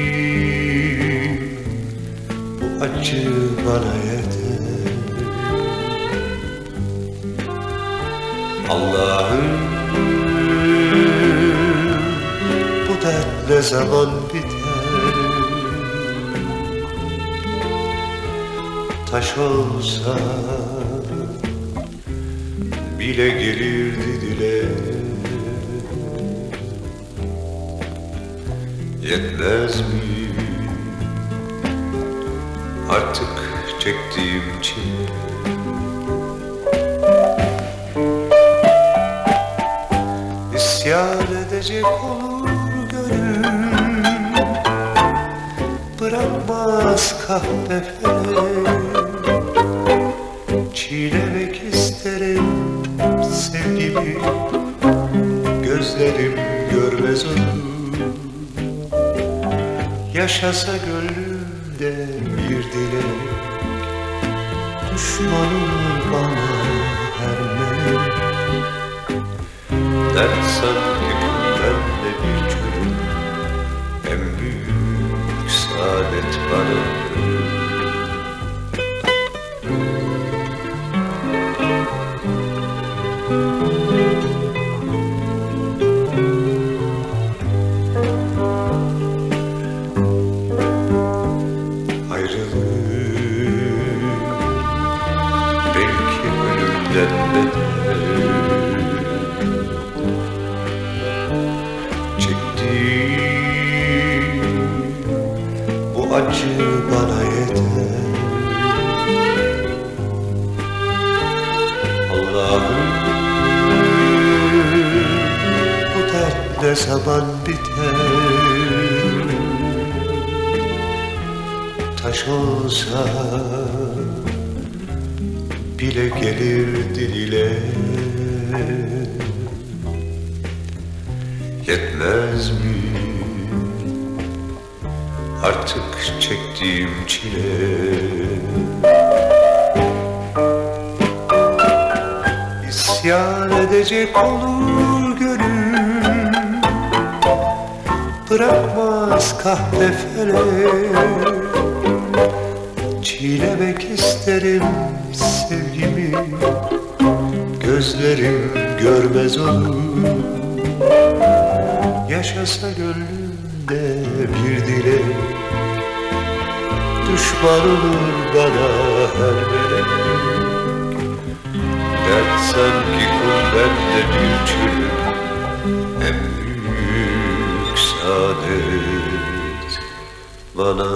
Çektiğim bu acı bana yeter Allah'ım. Bu dert ne zaman biter. Taş olsa bile gelirdi dile. Yetmez mi? Artık çektiğim çile Edecek olur gönül. Bırakmaz kahpe Çiğnemek isterim sevgimi. Gözlerim görmez onu Yaşasa gönlümde bir dilek. Düşman olur bana her melek Dert Ayrılık belki ölümden beter acı bana yeter. Allah'ım bu dert ne zaman biter. Taş olsa bile gelir dile Yetmez mi artık çektiğim çile. İsyan edecek olur gönül. Bırakmaz kahpe felek Çiğnemek isterim sevgimi. Gözlerim görmez onu Yaşasa gönlümde bir dilek Düşman olur bana her melek Dert sanki kul bende bir çürük En büyük saadet bana